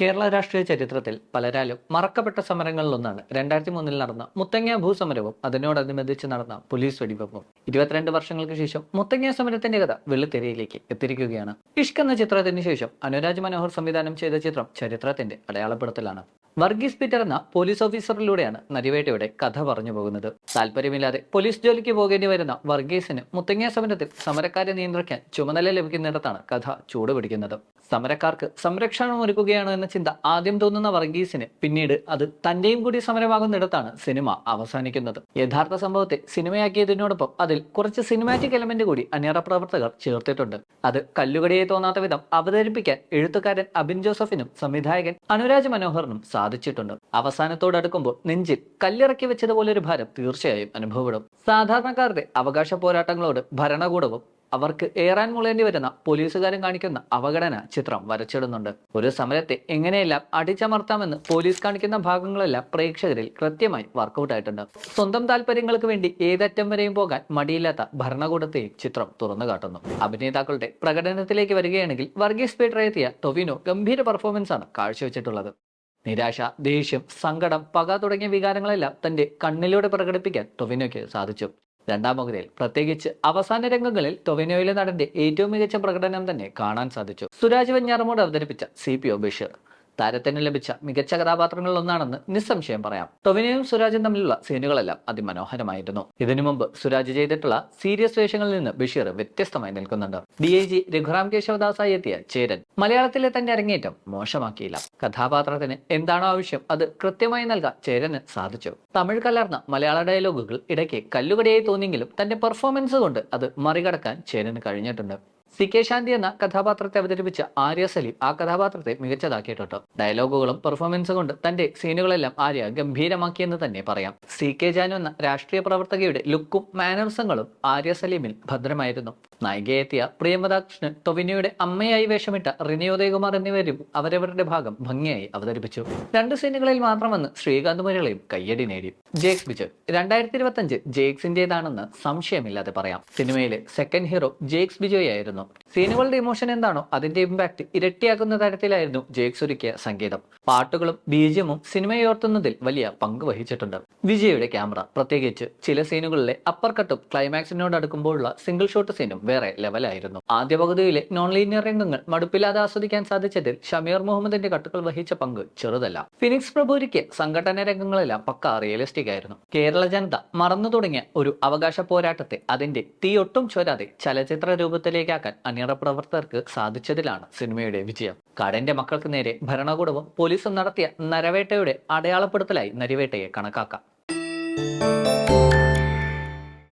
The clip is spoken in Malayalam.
കേരള രാഷ്ട്രീയ ചരിത്രത്തിൽ പലരാലും മറക്കപ്പെട്ട സമരങ്ങളിലൊന്നാണ്. രണ്ടായിരത്തി മൂന്നിൽ നടന്ന മുത്തങ്ങ ഭൂസമരവും അതിനോടനുബന്ധിച്ച് നടന്ന പോലീസ് വെടിവെപ്പും. ഇരുപത്തിരണ്ട് വർഷങ്ങൾക്ക് ശേഷം മുത്തങ്ങ സമരത്തിന്റെ കഥ വെള്ളിത്തെരയിലേക്ക് എത്തിയിരിക്കുകയാണ്. ഇഷ്ക് എന്ന ചിത്രത്തിന് ശേഷം അനുരാജ് മനോഹർ സംവിധാനം ചെയ്ത ചിത്രം ചരിത്രത്തിന്റെ അടയാളപ്പെടുത്തലാണ്. വർഗീസ് പീറ്റർ എന്ന പോലീസ് ഓഫീസറിലൂടെയാണ് നരിവേട്ടയുടെ കഥ പറഞ്ഞു പോകുന്നത്. താല്പര്യമില്ലാതെ പോലീസ് ജോലിക്ക് പോകേണ്ടി വരുന്ന വർഗീസിന് മുത്തങ്ങ സമരത്തിൽ സമരക്കാരെ നിയന്ത്രിക്കാൻ ചുമതല ലഭിക്കുന്നിടത്താണ് കഥ ചൂടുപിടിക്കുന്നത്. സമരക്കാർക്ക് സംരക്ഷണം ഒരുക്കുകയാണോ എന്ന ചിന്ത ആദ്യം തോന്നുന്ന വർഗീസിന് പിന്നീട് അത് തന്റെയും കൂടി സമരമാകുന്നിടത്താണ് സിനിമ അവസാനിക്കുന്നത്. യഥാർത്ഥ സംഭവത്തെ സിനിമയാക്കിയതിനോടൊപ്പം അതിൽ കുറച്ച് സിനിമാറ്റിക് എലമെന്റ് കൂടി അണിയറ പ്രവർത്തകർ ചേർത്തിട്ടുണ്ട്. അത് കല്ലുകടിയെ തോന്നാത്ത വിധം അവതരിപ്പിക്കാൻ എഴുത്തുകാരൻ അബിൻ ജോസഫിനും സംവിധായകൻ അനുരാജ് മനോഹറിനും സാധിച്ചിട്ടുണ്ട്. അവസാനത്തോടടുക്കുമ്പോൾ നെഞ്ചിൽ കല്ലിറക്കി വെച്ചതുപോലെ ഒരു ഭാരം തീർച്ചയായും അനുഭവപ്പെടും. സാധാരണക്കാരുടെ അവകാശ പോരാട്ടങ്ങളോട് ഭരണകൂടവും അവർക്ക് ഏറാൻ മുളേണ്ടി വരുന്ന പോലീസുകാരും കാണിക്കുന്ന അവഗണന ചിത്രം വരച്ചിടുന്നുണ്ട്. ഒരു സമരത്തെ എങ്ങനെയെല്ലാം അടിച്ചമർത്താമെന്ന് പോലീസ് കാണിക്കുന്ന ഭാഗങ്ങളെല്ലാം പ്രേക്ഷകരിൽ കൃത്യമായി വർക്കൗട്ട് ആയിട്ടുണ്ട് സ്വന്തം താല്പര്യങ്ങൾക്ക് വേണ്ടി ഏതറ്റം വരെയും പോകാൻ മടിയില്ലാത്ത ഭരണകൂടത്തെയും ചിത്രം തുറന്നു കാട്ടുന്നു. അഭിനേതാക്കളുടെ പ്രകടനത്തിലേക്ക് വരികയാണെങ്കിൽ വർഗീസ് പീറ്റർ എത്തിയ ടൊവിനോ ഗംഭീര പെർഫോമൻസ് ആണ് കാഴ്ചവെച്ചിട്ടുള്ളത്. നിരാശ ദേഷ്യം സങ്കടം പക തുടങ്ങിയ വികാരങ്ങളെല്ലാം തന്റെ കണ്ണിലൂടെ പ്രകടിപ്പിക്കാൻ ടൊവിനോയ്ക്ക് സാധിച്ചു. രണ്ടാം പകുതിയിൽ പ്രത്യേകിച്ച് അവസാന രംഗങ്ങളിൽ ടൊവിനോയിലെ നടന്റെ ഏറ്റവും മികച്ച പ്രകടനം തന്നെ കാണാൻ സാധിച്ചു. സുരാജ് വെഞ്ഞാറമോട് അവതരിപ്പിച്ച സി പി ഒ ബഷീർ. താരത്തിന് ലഭിച്ച മികച്ച കഥാപാത്രങ്ങളിൽ ഒന്നാണെന്ന് നിസ്സംശയം പറയാം. ടൊവിനയും സുരാജും തമ്മിലുള്ള സീനുകളെല്ലാം അതിമനോഹരമായിരുന്നു. ഇതിനു മുമ്പ് സുരാജ് ചെയ്തിട്ടുള്ള സീരിയസ് വേഷങ്ങളിൽ നിന്ന് ബഷീർ വ്യത്യസ്തമായി നിൽക്കുന്നുണ്ട്. ഡി ഐ ജി രഘുറാം കേശവദാസായി എത്തിയ ചേരൻ മലയാളത്തിലെ തന്റെ അരങ്ങേറ്റം മോശമാക്കിയില്ല. കഥാപാത്രത്തിന് എന്താണോ ആവശ്യം അത് കൃത്യമായി നൽകാൻ ചേരന് സാധിച്ചു. തമിഴ് കലർന്ന മലയാള ഡയലോഗുകൾ ഇടയ്ക്ക് കല്ലുകടിയായി തോന്നിയെങ്കിലും തന്റെ പെർഫോമൻസ് കൊണ്ട് അത് മറികടക്കാൻ ചേരന് കഴിഞ്ഞിട്ടുണ്ട്. സി കെ ശാന്തി എന്ന കഥാപാത്രത്തെ അവതരിപ്പിച്ച ആര്യ സലീം ആ കഥാപാത്രത്തെ മികച്ചതാക്കിയിട്ടുണ്ട്. ഡയലോഗുകളും പെർഫോമൻസ് കൊണ്ട് തന്റെ സീനുകളെല്ലാം ആര്യ ഗംഭീരമാക്കിയെന്ന് തന്നെ പറയാം. സി കെ ജാനു എന്ന രാഷ്ട്രീയ പ്രവർത്തകയുടെ ലുക്കും മാനർസങ്ങളും ആര്യ സലീമിൽ ഭദ്രമായിരുന്നു. നായികയെത്തിയ പ്രിയമദാകൃഷ്ണൻ ടൊവിനോയുടെ അമ്മയായി വേഷമിട്ട റിനി ഉദയകുമാർ എന്നിവരും അവരവരുടെ ഭാഗം ഭംഗിയായി അവതരിപ്പിച്ചു. രണ്ട് സീനുകളിൽ മാത്രം വന്ന് ശ്രീകാന്ത് മുരളിയും കയ്യടി നേടി. ജേക്സ് ബിജു രണ്ടായിരത്തി ഇരുപത്തി അഞ്ച് ജേക്സിന്റേതാണെന്ന് സംശയമില്ലാതെ പറയാം. സിനിമയിലെ സെക്കൻഡ് ഹീറോ ജേക്സ് ബിജോയായിരുന്നു സീനുകളുടെ ഇമോഷൻ എന്താണോ അതിന്റെ ഇമ്പാക്ട് ഇരട്ടിയാക്കുന്ന തരത്തിലായിരുന്നു ജേക്സ് ഒരുക്കിയ സംഗീതം. പാട്ടുകളും ബീജമും സിനിമയോർത്തുന്നതിൽ വലിയ പങ്ക് വഹിച്ചിട്ടുണ്ട്. വിജയുടെ ക്യാമറ. പ്രത്യേകിച്ച് ചില സീനുകളിലെ അപ്പർ കട്ടും ക്ലൈമാക്സിനോട് അടുക്കുമ്പോഴുള്ള സിംഗിൾ ഷോട്ട് സീനും വേറെ ലെവലായിരുന്നു ആദ്യ പകുതിയിലെ നോൺ ലീനിയർ രംഗങ്ങൾ മടുപ്പില്ലാതെ ആസ്വദിക്കാൻ സാധിച്ചതിൽ ഷമീർ മുഹമ്മദിന്റെ കട്ടുകൾ വഹിച്ച പങ്ക് ചെറുതല്ല. ഫിനിക്സ് പ്രഭുരിക്ക് സംഘടന രംഗങ്ങളെല്ലാം പക്ക റിയലിസ്റ്റിക് ആയിരുന്നു. കേരള ജനത മറന്നു തുടങ്ങിയ ഒരു അവകാശ പോരാട്ടത്തെ അതിന്റെ തീയൊട്ടും ചോരാതെ ചലച്ചിത്ര രൂപത്തിലേക്കാക്കാൻ അണിയറ പ്രവർത്തകർക്ക് സാധിച്ചതിലാണ് സിനിമയുടെ വിജയം. കടന്റെ മക്കൾക്ക് നേരെ ഭരണകൂടവും പോലീസും നടത്തിയ നരവേട്ടയുടെ അടയാളപ്പെടുത്തലായി നരിവേട്ടയെ കണക്കാക്കാം.